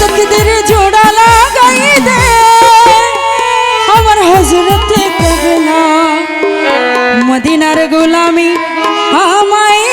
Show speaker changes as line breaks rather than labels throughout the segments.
তকদির জোড়া লাগাই দে। আমার হজরতে কবে না মদিনার গোলামি আমায়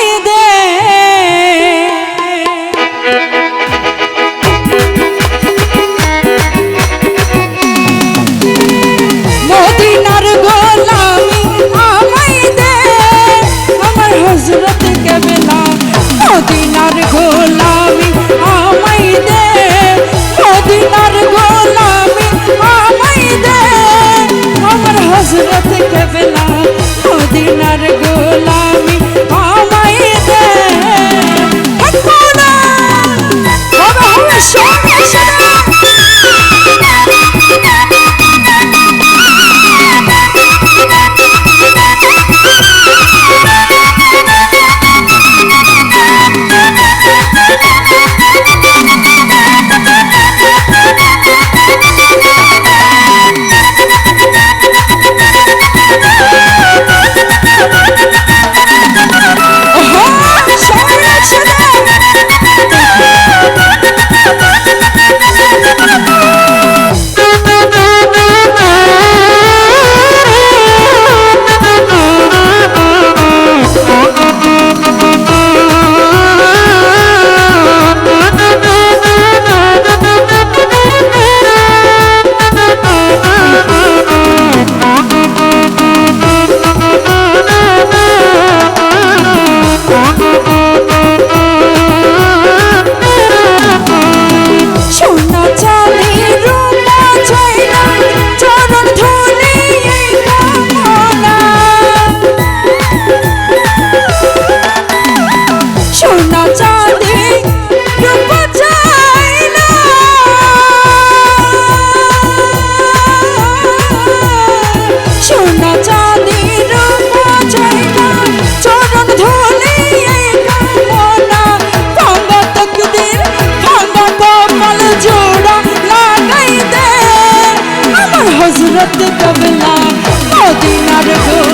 করতে তবে না। মদিনার গো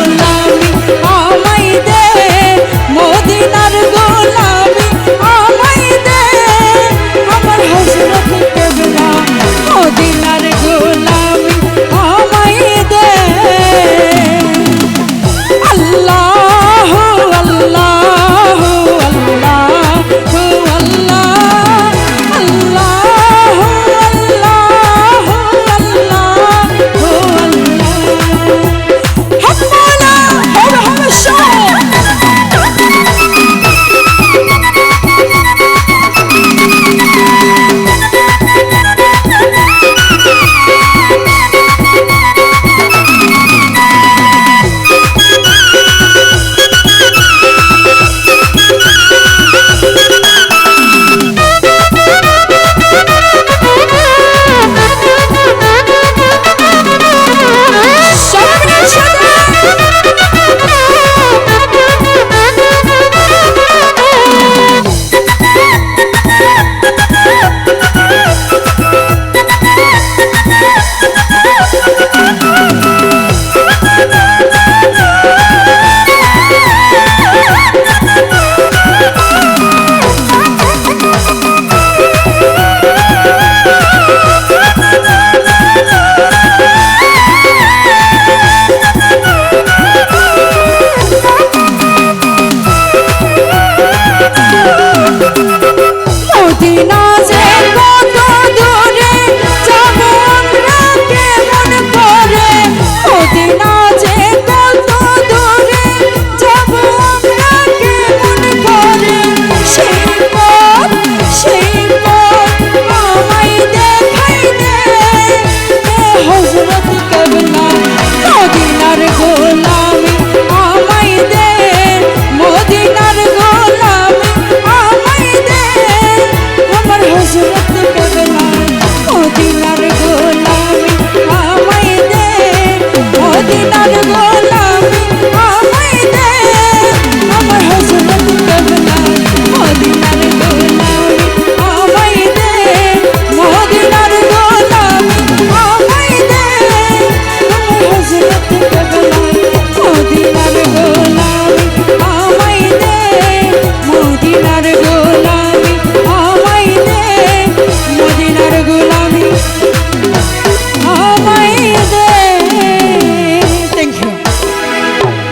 aquí no llegó.